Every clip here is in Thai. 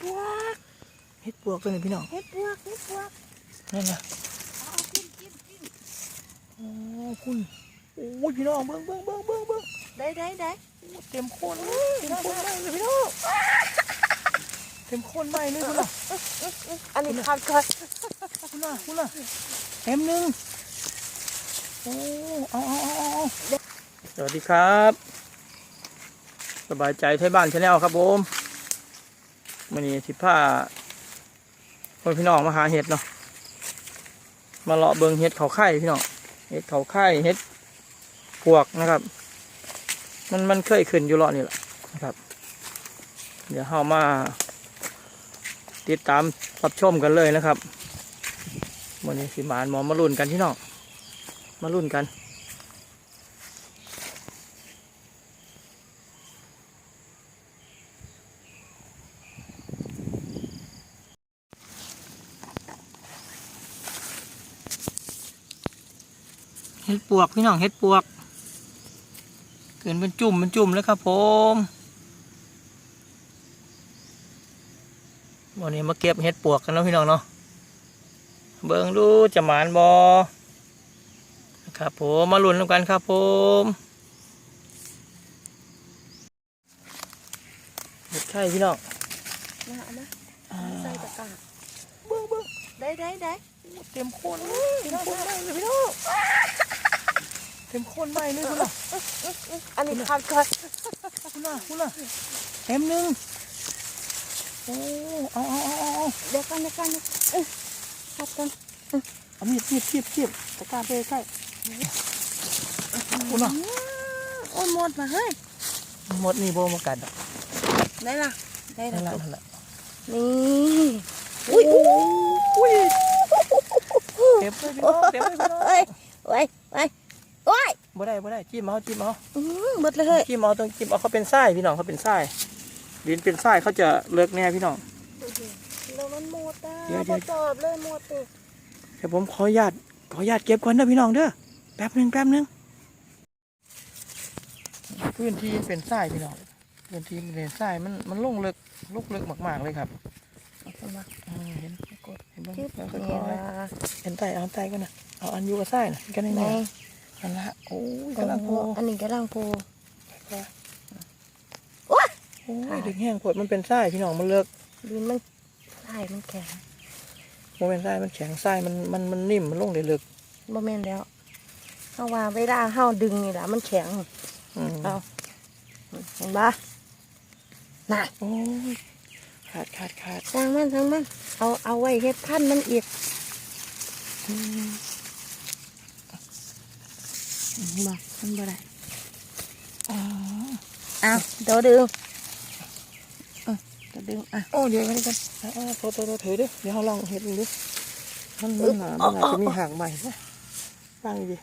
ปวกเฮ็ดปวกตัวนี้พี่น้องเฮ็ดปวกเฮ็ดปวกนั่นนะเอาเอากินกินกินโอ้คุณโอ้ยพี่น้องเบิ่งเบิ่งเบิ่งเบิ่งเบิ่งได้ได้ได้เต็มโคนเต็มโคนใบเลยพี่น้องเต็มโคนใบเลยคุณล่ะอันนี้ขาดก่อนคุณล่ะคุณล่ะเต็มหนึ่งโอ้เอาเอาเอาเอาเอาสวัสดีครับ สบายใจไทยบ้านชาแนลครับผม วันนี้สิผ้าคนพี่น้องมาหาเห็ดเนาะมาเลาะเบิงเห็ดเขาไข่พี่น้องเห็ดเขาไข่เห็ดพวกนะครับ มันมันเคยขึ้นอยู่เลาะนี่แหละนะครับ เดี๋ยวเรามา ติดตามรับชมกันเลยนะครับวันนี้สิหมานหมอมาลุ่นกันพี่น้องมาลุ่นกัน เห็ดปวกพี่น้องเห็ดปวกเกินเป็นจุ่มเป็นจุ่มแล้วครับผมวันนี้มาเก็บเห็ดปวกกันเนาะพี่น้องเนาะเบิ่งดูจะหมานบอนะครับผมมาลุ้นกันครับผมเห็ดไข่พี่น้องมาเอามาอ่าใส่ตะกร้าเบิ่งเบิ่งได้ได้ได้เต็มโคนเต็มโคนใบเลยพี่น้อง เต็มโคนใบเลยคุณล่ะอันนี้ขาดก่อนคุณล่ะคุณล่ะเต็มหนึ่งโอ้เอาเอาเอาเอาเอาเดี๋ยวกันเดี๋ยวกันเอ้ยขาดก่อนเอามีดมีดเทียบเทียบตะกร้าไปใกล้คุณล่ะโอ้ยหมดมาเฮ้ยหมดนี่โบมากัดอะได้ละได้นั่นแหละละนั่นแหละนี่อุ้ยอุ้ยเต็มเลยพี่น้องเต็มเลยพี่น้องเอ้ยโอ้ย โอ้ยโอ้ยบ่ได้บ่ได้จิ้มเอาจิ้มเอาอื้อหมดเลยเฮ้ยจิ้มเอาต้องจิ้มเอาเขาเป็นไส้พี่น้องเขาเป็นไส้ดินเป็นไส้เขาจะเลิกแน่พี่น้อง แล้วมันหมดอะเดี๋ยวเดี๋บ่ยว จอบเลยหมดเลยเดี๋ยวผมขออนุญาตขออนุญาตเก็บก่อนนะพี่น้องเด้อแป๊บหนึงแป๊บหนึงพื้นที่เป็นทรายพี่น้องพื้นที่มันเป็นทรายมันมันลงลึกลุกลึกมากๆเลยครับเอามาอืมเห็นกดเห็นบ้างจึ๊บแล้วค่นี่อยล่ะๆเห็นไตเอาไตกันนะเอาอันอยูกับทรายนะกันไหนแน่ๆ นั่นละโอ้ยกำลังโผล่อันนี้กำลังโพโอ้ยดึงแห้งปวดมันเป็นทรายพี่น้องมันเลิกดินมันใช่มันแข็งมันเป็นทรายมันแข็งทรายมันมันมันนิ่มมันลงได้ลึกบ่แม่นแล้วเฮาว่าเวลาเฮาดึงนี่ล่ะมันแข็งอืมเอาเห็นปะน่ะโอ้ยขาดขาดขาดทางมันทางมันเอาเอาไว้เฮ็ดพันธุ์มันอีกอืม บ่มันบ่ได้อ๋อเอาเดี๋ยวดึงอืมเดี๋ยวดึงอะโอ้เดี๋ยวกันกันอ่าโตโตโตถือดิเดี๋ยวเราลองเห็ดดูดิมันมันหนามันอาจจะมีหางใหม่นะฟังดิ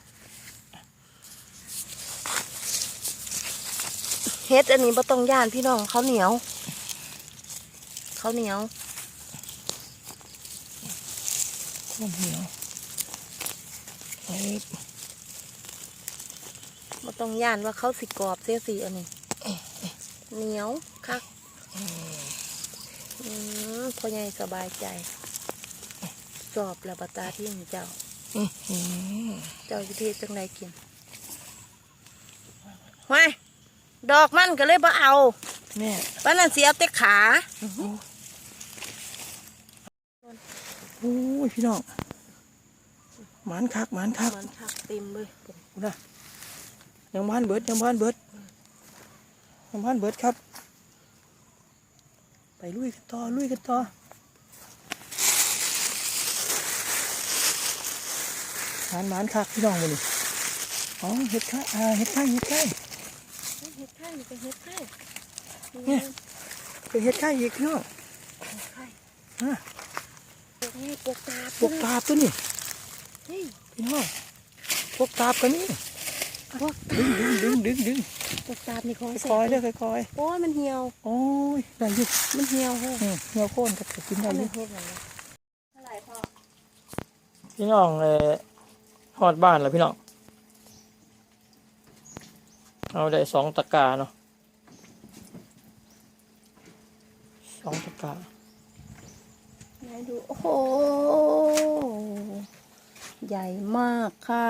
เฮ็ดอันนี้บ่ต้องย่านพี่น้องเขาวเหนียวเขาวเหนียวมันเหนียวเอ้ ยบ่ต้องย่านว่าเขาสิกรอบเสียสิอันนี้เหนียวคักอืมพ่อใหญ่สบายใจสอบแล้วบัตตาที่เจ้าอื้อหือเจ้าวิธีจังไดกินว้ายดอกมันก็เลยบ่เอาแม่ป้านั่นสิเอาแต่ขาโอ้ยพี่น้องหมานคักหมานคักมันคักเต็มเลยนะ ยังบ้านเบิดยังบ้านเบิดยังบ้านเบิดครับ ไปลุยกันต่อลุยกันต่อหมานหมานคักพี่น้องมาดิอ๋อเห็ดไข่อ่าเห็ดไข่เห็ดไข่เฮ็ดไข่ไปเฮ็ดไข่เนี่ยเป็นเห็ดไข่อีกพี่น้องไข่อะปกนี่ปกตาพวกตาบตัวนี้เฮ้ยพี่น้องพวกตาบกันนี่พวก ดึงดึงดึงดึงดึงปกตานี่ของแสคอยบๆเด้อคอยโอ้ยมันเหี่ยวๆโอ้ยได้อยุมันเหี่ยวเฮ้ยอืมเหี่ยวโค่นกับกินได้มัอนยุเฮ็ดหยังไงเท่าไหร่พ่อพี่น้องเออฮอดบ้านแล้วพี่น้อง เอาได้สองตะกร้าเนาะสองตะกร้าไหนดู โอ้โห ใหญ่มากค่ะ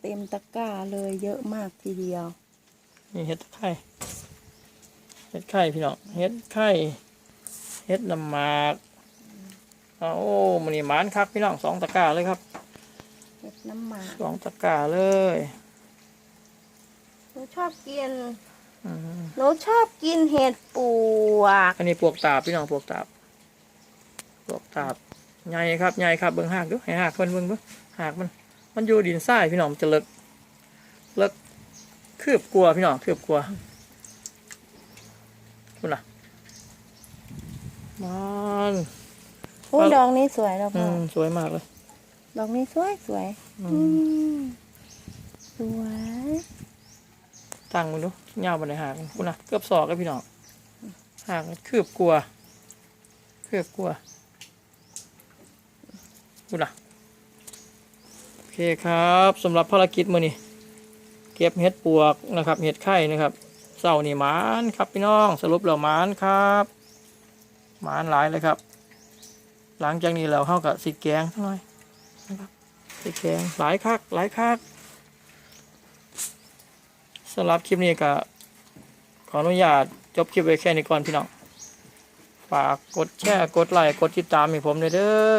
เต็มตะกร้าเลยเยอะมากทีเดียว นี่เห็ดไข่ เห็ดไข่พี่น้อง เห็ดไข่ เห็ดน้ำหมากเอาโอ้มันนี่หมานคักพี่น้องสองตะกร้าเลยครับ เห็ดน้ำหมากสองตะกร้าเลยหนูชอบกินอืมหนูชอบกินเห็ดปวก อันนี้ปวกตาบพี่น้องปวกตาบปวกตาบ ใหญ่ครับใหญ่ครับเบิ่งหากดูให้หากมันเบิ่งเบิ่งหากมัน มันอยู่ดินทรายพี่น้องมันจะเลิกเลิกคืบกลัวพี่น้องคืบกลัวคุณน่ะมันโอ้ยดอกนี้สวยแล้วอืพ่อมสวยมากเลย ดอกนี้สวยสวยอือืมมสวยตั้งมันดูยาวบนไหนหากมันคุณน่ะเกือบศอกแล้วพี่น้องหากมันคืบกลัว คืบกลัว คุณน่ะโอเคครับสำหรับภารกิจมื้อนี้เก็บเห็ดปวกนะครับเห็ดไข่นะครับเสาร์นี่หมานครับพี่น้องสรุปแล้วหมานครับหมานหลายเลยครับ หลังจากนี้เราเข้ากับสิแกงสักหน่อยนะครับสิแกงหลายคักหลายคักสำหรับคลิปนี้ก็ขออนุญาตจบคลิปไว้แค่นี้ก่อนพี่น้องฝากกดแชร์กดไลค์กดติดตามให้ผมด้วยเด้อ